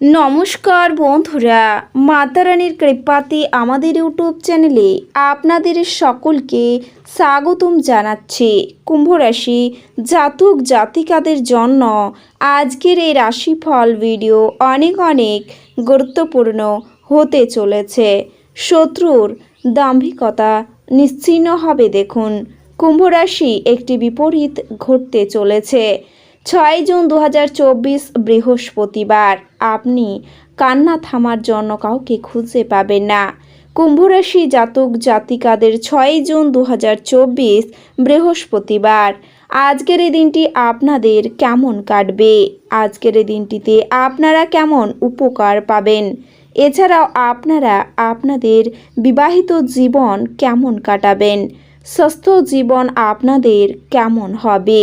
নমস্কার বন্ধুরা, মাতারানীর কৃপাতে আমাদের ইউটিউব চ্যানেলে আপনাদের সকলকে স্বাগতম জানাচ্ছি। কুম্ভ রাশি জাতক জাতিকাদের জন্য আজকের এই রাশিফল ভিডিও অনেক অনেক গুরুত্বপূর্ণ হতে চলেছে। শত্রুর দাম্ভিকতা নিশ্চিন্ন হবে দেখুন। কুম্ভ রাশি একটি বিপরীত ঘটতে চলেছে। ছয় জুন দু হাজার চব্বিশ বৃহস্পতিবার। আপনি কান্না থামার জন্য কাউকে খুঁজে পাবেন না। কুম্ভরাশি জাতক জাতিকাদের ছয় জুন দু হাজার চব্বিশ বৃহস্পতিবার। আজকের এই দিনটি আপনাদের কেমন কাটবে? আজকের এই দিনটিতে আপনারা কেমন উপকার পাবেন? এছাড়াও আপনারা আপনাদের বিবাহিত জীবন কেমন কাটাবেন? স্বাস্থ্য জীবন আপনাদের কেমন হবে?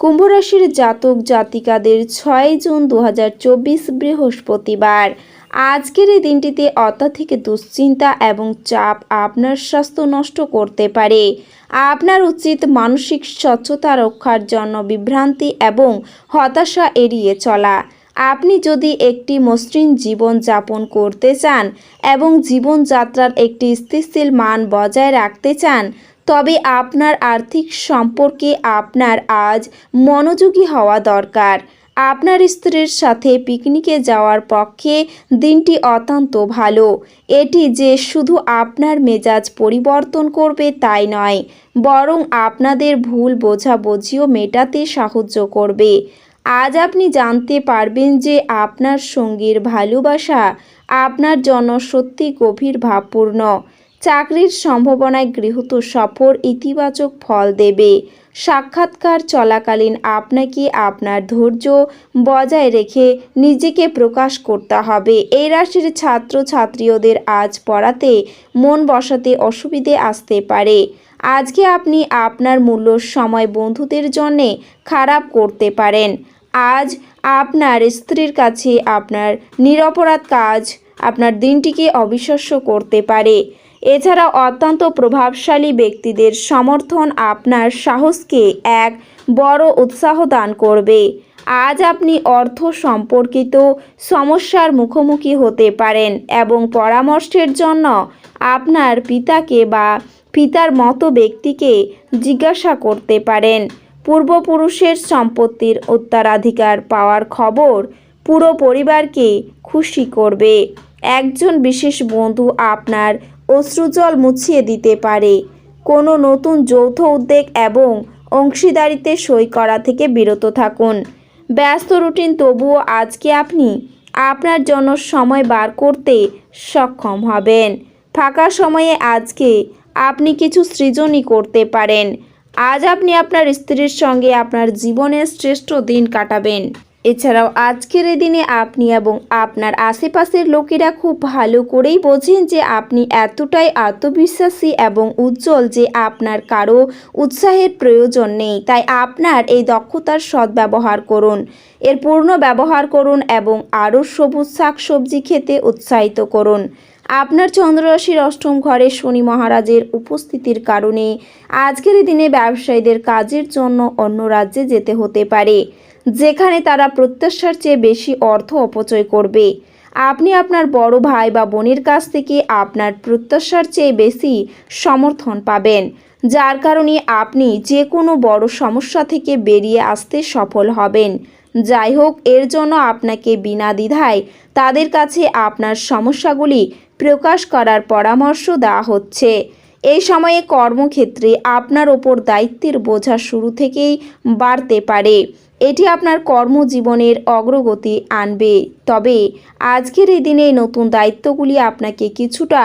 কুম্ভরাশির জাতক জাতিকাদের ছয় জুন দু হাজার চব্বিশ বৃহস্পতিবার। আজকের এই দিনটিতে অত্যাধিক দুশ্চিন্তা এবং চাপ আপনার স্বাস্থ্য নষ্ট করতে পারে। আপনার উচিত মানসিক স্বচ্ছতা রক্ষার জন্য বিভ্রান্তি এবং হতাশা এড়িয়ে চলা। আপনি যদি একটি মসৃণ জীবন যাপন করতে চান এবং জীবনযাত্রার একটি স্থিতিশীল মান বজায় রাখতে চান তবে আপনার আর্থিক সম্পর্কে আপনার আজ মনোযোগী হওয়া দরকার। আপনার স্ত্রীর সাথে পিকনিকে যাওয়ার পক্ষে দিনটি অত্যন্ত ভালো। এটি যে শুধু আপনার মেজাজ পরিবর্তন করবে তাই নয়, বরং আপনাদের ভুল বোঝাবুঝিও মেটাতে সাহায্য করবে। আজ আপনি জানতে পারবেন যে আপনার সঙ্গীর ভালোবাসা আপনার জন্য সত্যি গভীর ভাবপূর্ণ। চাকরির সম্ভাবনায় গৃহীত সফর ইতিবাচক ফল দেবে। সাক্ষাৎকার চলাকালীন আপনাকে আপনার ধৈর্য বজায় রেখে নিজেকে প্রকাশ করতে হবে। এই রাশির ছাত্র ছাত্রীদের আজ পড়াতে মন বসাতে অসুবিধে আসতে পারে। আজকে আপনি আপনার মূল্য সময় বন্ধুদের জন্যে খারাপ করতে পারেন। আজ আপনার স্ত্রীর কাছে আপনার নিরপরাধ কাজ আপনার দিনটিকে অবিশ্বাস্য করতে পারে। এছাড়া অত্যন্ত প্রভাবশালী ব্যক্তিদের সমর্থন আপনার সাহসকে এক বড় উৎসাহ দান করবে। আজ আপনি অর্থ সম্পর্কিত সমস্যার মুখোমুখি হতে পারেন এবং পরামর্শের জন্য আপনার পিতাকে বা পিতার মতো ব্যক্তিকে জিজ্ঞাসা করতে পারেন। পূর্বপুরুষের সম্পত্তির উত্তরাধিকার পাওয়ার খবর পুরো পরিবারকে খুশি করবে। একজন বিশেষ বন্ধু আপনার অশ্রুজল মুছিয়ে দিতে পারে। কোনো নতুন যৌথ উদ্যোগ এবং অংশীদারিতে সই করা থেকে বিরত থাকুন। ব্যস্ত রুটিন, তবুও আজকে আপনি আপনার জন্য সময় বার করতে সক্ষম হবেন। ফাঁকা সময়ে আজকে আপনি কিছু সৃজনই করতে পারেন। আজ আপনি আপনার স্ত্রীর সঙ্গে আপনার জীবনের শ্রেষ্ঠ দিন কাটাবেন। এছাড়াও আজকের দিনে আপনি এবং আপনার আশেপাশের লোকেরা খুব ভালো করেই বোঝেন যে আপনি এতটাই আত্মবিশ্বাসী এবং উজ্জ্বল যে আপনার কারও উৎসাহের প্রয়োজন নেই। তাই আপনার এই দক্ষতার সদ্ব্যবহার করুন। এর পূর্ণ ব্যবহার করুন এবং আরও সবুজ শাকসবজি খেতে উৎসাহিত করুন। আপনার চন্দ্ররাশির অষ্টম ঘরে শনি মহারাজের উপস্থিতির কারণে আজকের দিনে ব্যবসায়ীদের কাজের জন্য অন্য রাজ্যে যেতে হতে পারে। যেখানে তারা প্রত্যাশার চেয়ে বেশি অর্থ অপচয় করবে। আপনি আপনার বড় ভাই বা বোনের কাছ থেকে আপনার প্রত্যাশার চেয়ে বেশি সমর্থন পাবেন, যার কারণে আপনি যে কোনো বড় সমস্যা থেকে বেরিয়ে আসতে সফল হবেন। যাই হোক, এর জন্য আপনাকে বিনা দ্বিধায় তাদের কাছে আপনার সমস্যাগুলি প্রকাশ করার পরামর্শ দেওয়া হচ্ছে। এই সময়ে কর্মক্ষেত্রে আপনার ওপর দায়িত্বের বোঝা শুরু থেকেই বাড়তে পারে। এটি আপনার কর্মজীবনের অগ্রগতি আনবে। তবে আজকের এই দিনে নতুন দায়িত্বগুলি আপনাকে কিছুটা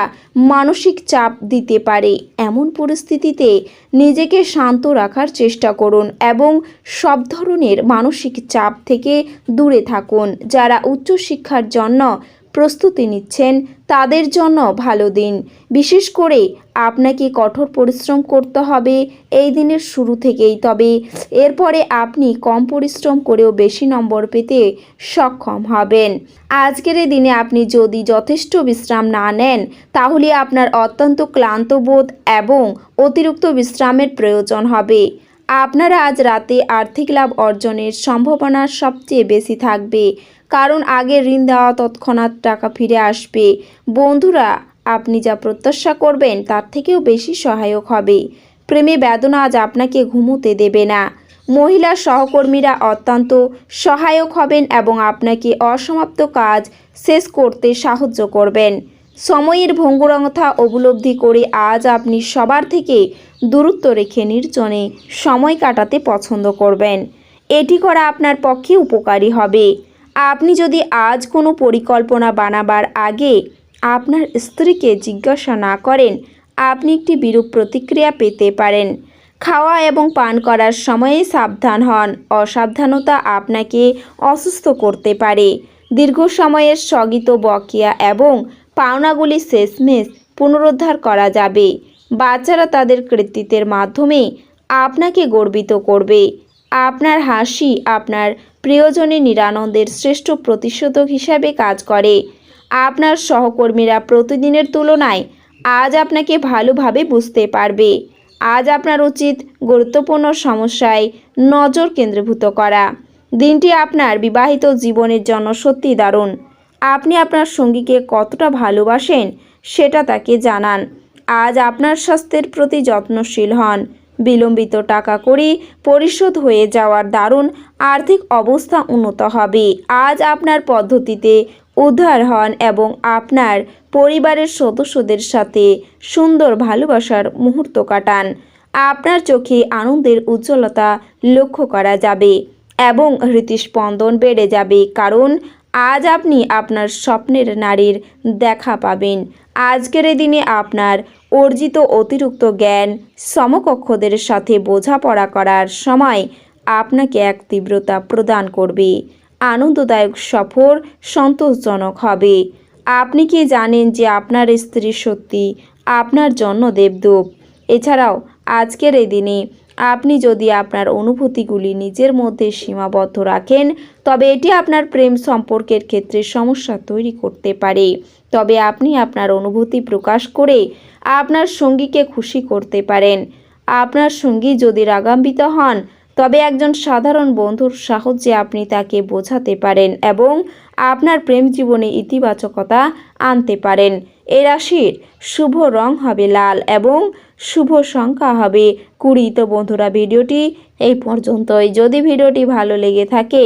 মানসিক চাপ দিতে পারে। এমন পরিস্থিতিতে নিজেকে শান্ত রাখার চেষ্টা করুন এবং সব ধরনের মানসিক চাপ থেকে দূরে থাকুন। যারা উচ্চশিক্ষার জন্য প্রস্তুতি নিচ্ছেন। তাদের জন্য ভালো দিন। বিশেষ করে আপনাকে কঠোর পরিশ্রম করতে হবে এই দিনের শুরু থেকেই। তবে এরপরে আপনি কম পরিশ্রম করেও বেশি নম্বর পেতে সক্ষম হবেন। আজকের দিনে আপনি যদি যথেষ্ট বিশ্রাম না নেন, তাহলে আপনার অত্যন্ত ক্লান্ত বোধ এবং অতিরিক্ত বিশ্রামের প্রয়োজন হবে। আপনারা আজ রাতে আর্থিক লাভ অর্জনের সম্ভাবনা সবচেয়ে বেশি থাকবে। কারণ আগে ঋণ দেওয়া তৎক্ষণাৎ টাকা ফিরে আসবে। বন্ধুরা, আপনি যা প্রত্যাশা করবেন তার থেকেও বেশি সহায়ক হবে। প্রেমে বেদনা আজ আপনাকে ঘুমোতে দেবে না। মহিলা সহকর্মীরা অত্যন্ত সহায়ক হবেন এবং আপনাকে অসমাপ্ত কাজ শেষ করতে সাহায্য করবেন। সময়ের ভঙ্গুরতা উপলব্ধি করে আজ আপনি সবার থেকে দূরত্ব রেখে নির্জনে সময় কাটাতে পছন্দ করবেন। এটি করা আপনার পক্ষে উপকারী হবে। আপনি যদি আজ কোনো পরিকল্পনা বানাবার আগে আপনার স্ত্রীকে জিজ্ঞাসা না করেন, আপনি একটি বিরূপ প্রতিক্রিয়া পেতে পারেন। খাওয়া এবং পান করার সময়ে সাবধান হন। অসাবধানতা আপনাকে অসুস্থ করতে পারে। দীর্ঘ সময়ের স্থগিত বকেয়া এবং পাওনাগুলি শেষমেশ পুনরুদ্ধার করা যাবে। বাচ্চারা তাদের কৃতিত্বের মাধ্যমে আপনাকে গর্বিত করবে। আপনার হাসি আপনার প্রিয়জনের নিরানন্দের শ্রেষ্ঠ প্রতিষেধক হিসাবে কাজ করে। আপনার সহকর্মীরা প্রতিদিনের তুলনায় আজ আপনাকে ভালোভাবে বুঝতে পারবে। আজ আপনার উচিত গুরুত্বপূর্ণ সমস্যায় নজর কেন্দ্রীভূত করা। দিনটি আপনার বিবাহিত জীবনের জন্য সত্যি দারুণ। আপনি আপনার সঙ্গীকে কতটা ভালোবাসেন সেটা তাকে জানান। আজ আপনার স্বাস্থ্যের প্রতি যত্নশীল হন। বিলম্বিত টাকা করি, পরিশোধ হয়ে যাওয়ার দারুণ আর্থিক অবস্থা উন্নত হবে। আজ আপনার পদ্ধতিতে উদ্ধার হন এবং আপনার পরিবারের সদস্যদের সাথে সুন্দর ভালোবাসার মুহূর্ত কাটান। আপনার চোখে আনন্দের উজ্জ্বলতা লক্ষ্য করা যাবে এবং হৃদস্পন্দন বেড়ে যাবে, কারণ আজ আপনি আপনার স্বপ্নের নারীর দেখা পাবেন। আজকের দিনে আপনার অর্জিত অতিরিক্ত জ্ঞান সমকক্ষদের সাথে বোঝাপড়া করার সময় আপনাকে এক তীব্রতা প্রদান করবে। আনন্দদায়ক সফর সন্তোষজনক হবে। আপনি কি জানেন যে আপনার স্ত্রী সত্যি আপনার জন্য দেবদূপ? এছাড়াও, আজকের এই দিনে আপনি যদি আপনার অনুভূতিগুলি নিজের মধ্যে সীমাবদ্ধ রাখেন, তবে এটি আপনার প্রেম সম্পর্কের ক্ষেত্রে সমস্যা তৈরি করতে পারে। তবে আপনি আপনার অনুভূতি প্রকাশ করে আপনার সঙ্গীকে খুশি করতে পারেন। আপনার সঙ্গী যদি রাগাম্বিত হন, তবে একজন সাধারণ বন্ধুর সাহায্যে আপনি তাকে বোঝাতে পারেন এবং আপনার প্রেম জীবনে ইতিবাচকতা আনতে পারেন। এ রাশির শুভ রং হবে লাল এবং শুভ সংখ্যা হবে কুড়ি। তো বন্ধুরা, ভিডিওটি এই পর্যন্তই। যদি ভিডিওটি ভালো লেগে থাকে,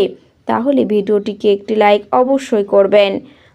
তাহলে ভিডিওটিকে একটি লাইক অবশ্যই করবেন।